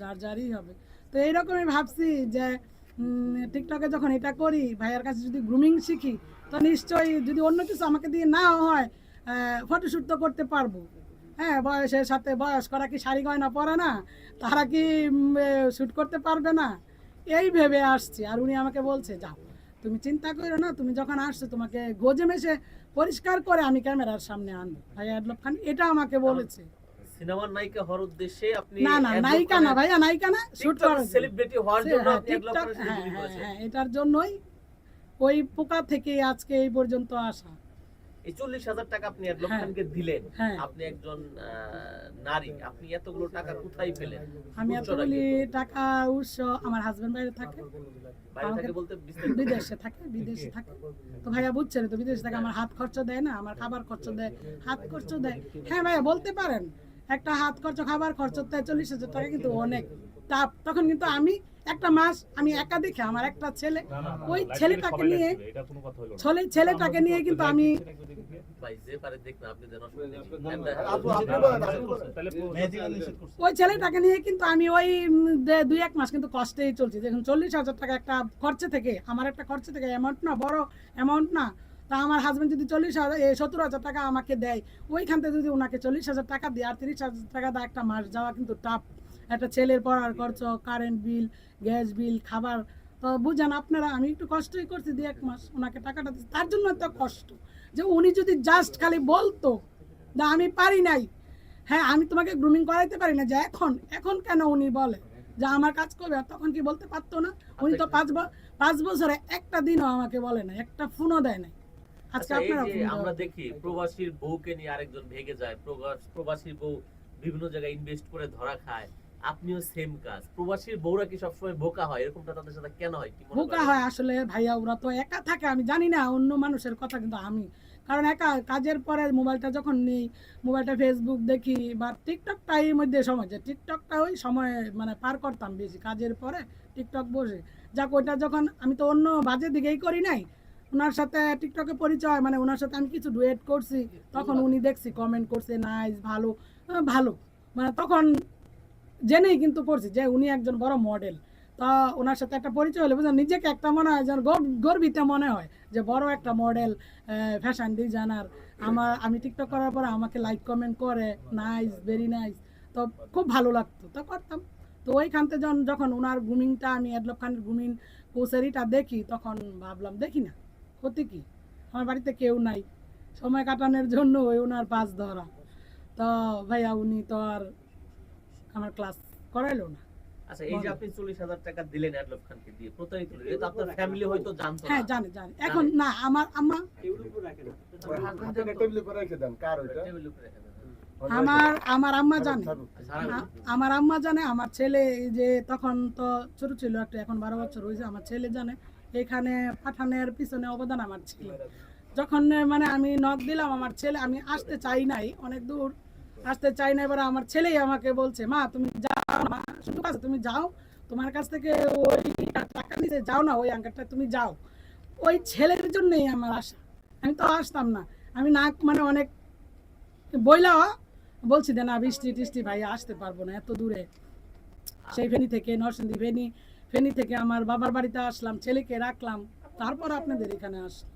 যার যারই হবে। তো এইরকমই ভাবছি যে টিকটকে যখন এটা করি ভাইয়ার কাছে যদি গ্রুমিং শিখি তো নিশ্চয়ই যদি অন্য কিছু আমাকে দিয়ে না হয় ফটোশ্যুট তো করতে পারব। হ্যাঁ বয়সের সাথে বয়স করা কি শাড়ি গয়না পরে না? তারা কি শ্যুট করতে পারবে না? এই ভেবে আসছি। আর উনি আমাকে বলছে যাও তুমি চিন্তা করো না তুমি যখন আসছো তোমাকে গোজে মেশে পরিষ্কার করে আমি ক্যামেরার সামনে আনব। ভাইয়া খান এটা আমাকে বলেছে। সিনেমার নায়িকা হওয়ার উদ্দেশ্যে আপনি না না নায়িকা না ভাইয়া নায়িকা না শুট করার সেলিব্রিটি হওয়ার জন্য হ্যাঁ, আপনি টিকটক করে হ্যাঁ হ্যাঁ এটার জন্যই ওই পোকা থেকে আজকে এই পর্যন্ত আসা। এই চল্লিশ হাজার টাকা আপনি অ্যাডলব হ্যাঁ। খানকে দিলেন। আপনি একজন নারী। আপনি এতগুলো টাকা কোথায় পেলেন? আমি এতগুলি টাকা উৎস আমার হাজবেন্ড বাইরে থাকে। বাইরে আমাকে- বলতে বিদেশে থাকে বিদেশে থাকে। তো ভাইয়া বুঝছেন তো বিদেশে থাকে আমার হাত খরচ দেয় না আমার খাবার খরচ দেয় হাত খরচ দেয়। হ্যাঁ ভাইয়া বলতে পারেন। একটা হাত খরচ খাবার খরচ দেয় চল্লিশ হাজার টাকা কিন্তু অনেক। টাপ তখন কিন্তু আমি একটা মাস আমি একা দেখে আমার একটা ছেলে ওই ছেলেটাকে নিয়ে ছেলে ছেলেটাকে নিয়ে কিন্তু আমি। ওই ছেলেটাকে নিয়ে কিন্তু আমি ওই দুই এক মাস কিন্তু কষ্টেই চলছি। দেখুন চল্লিশ হাজার টাকা একটা খরচে থেকে আমার একটা খরচে থেকে অ্যামাউন্ট না বড় অ্যামাউন্ট না তা আমার হাজব্যান্ড যদি চল্লিশ হাজার এ, সত্তর হাজার টাকা আমাকে দেয় ওইখান থেকে যদি ওনাকে চল্লিশ হাজার টাকা দেয় আর তিরিশ হাজার টাকা দেয় একটা মাস যাওয়া কিন্তু টাফ একটা ছেলের পড়ার খরচ কারেন্ট বিল গ্যাস বিল খাবার তো বুঝেন আপনারা আমি একটু কষ্টই করছি দুই এক মাস ওনাকে টাকাটা দিচ্ছি। তার জন্য এত কষ্ট যে উনি যদি জাস্ট খালি বলতো না আমি পারি নাই। হ্যাঁ আমি তোমাকে গ্রুমিং করাইতে পারি না যে এখন এখন কেন উনি বলে? যে আমার কাজ করবে আর তখন কি বলতে পারতো না? উনি তো পাঁচ পাঁচ বছরে একটা দিনও আমাকে বলে না একটা ফোনও দেয় নাই। আজকে আচ্ছা, আপনারা আমরা দেখি প্রবাসীর বউকে নিয়ে আরেকজন ভেগে যায় প্রবাস- প্রবাসীর বউ বিভিন্ন জায়গায় ইনভেস্ট করে ধরা খায় আপনিও সেম কাজ। প্রবাসীর বউরা কি সবসময় বোকা হয়? এরকমটা তাদের সাথে কেন হয়? কি বোকা হয় আসলে ভাইয়া ওরা তো একা থাকে আমি জানি না অন্য মানুষের কথা কিন্তু আমি। কারণ একা কাজের পরে মোবাইলটা যখন নেই মোবাইলটা ফেসবুক দেখি বা টিকটকটা এর মধ্যে সময় যে টিকটকটা ওই সময় মানে পার করতাম বেশি। কাজের পরে টিকটক বসে। যাক ওইটা যখন আমি তো অন্য বাজে দিকেই করি নাই ওনার সাথে টিকটকে পরিচয় মানে ওনার সাথে আমি কিছু ডুয়েট করছি তখন উনি দেখছি কমেন্ট করছে নাইস ভালো ভালো। মানে তখন জেনেই কিন্তু করছি যে উনি একজন বড় মডেল তা ওনার সাথে একটা পরিচয় হলে বুঝলেন? নিজেকে একটা মনে হয় যেন গর্ব- গর্বিত মনে হয় যে বড় একটা মডেল ফ্যাশন ডিজাইনার আমার আমি টিকটক করার পরে আমাকে লাইক কমেন্ট করে নাইস ভেরি নাইস তো খুব ভালো লাগতো। তো করতাম। তো ওইখান থেকে যখন যখন ওনার গ্রুমিংটা আমি অ্যাডলব খানের গ্রুমিং কোসারিটা দেখি তখন ভাবলাম দেখি না। ক্ষতি কি? আমার বাড়িতে কেউ নাই। সময় কাটানোর জন্য ওই ওনার পাশ ধরা। তো ভাইয়া উনি তো আর আমার ক্লাস করাইলো না। আচ্ছা এই যে আপনি চল্লিশ হাজার টাকা দিলেন অ্যাডলব খানকে দিয়ে প্রতারিত হলেন। এটা আপনার ফ্যামিলি হয়তো জানতো হ্যাঁ না জানি। জানি। এখন না আমার আম্মা ওই হাতের টেবিলের উপরে রেখে দেন, কার ওইটা? টেবিলের উপরে রেখে দেন। আমার আমার আম্মা জানে। আমার আম্মা জানে। আমার ছেলে এই যে তখন তো ছোট ছিল একটা এখন বারো বছর হয়েছে। আমার ছেলে জানে। এখানে পাঠানের পিছনে অবদান আমার ছিল। যখন মানে আমি নখ দিলাম আমার ছেলে, আমি আসতে চাই নাই, অনেক দূর আসতে চাই না এবারে আমার ছেলেই আমাকে বলছে, মা, তুমি যাও মা আছে তুমি যাও, তোমার কাছ থেকে ওই টাকা নিতে যাও না, ওই আঙ্কারটা তুমি যাও। ওই ছেলের জন্যই আমার আশা। আমি তো আসতাম না। আমি না মানে অনেক বইলা বলছি যে না বৃষ্টি, টিষ্টি, ভাই, আসতে পারব না, এত দূরে। সেই ফেনি থেকে, নরসিংদী ফেনি ফেনি থেকে আমার বাবার বাড়িতে আসলাম ছেলেকে রাখলাম তারপর আপনাদের এখানে আসলাম।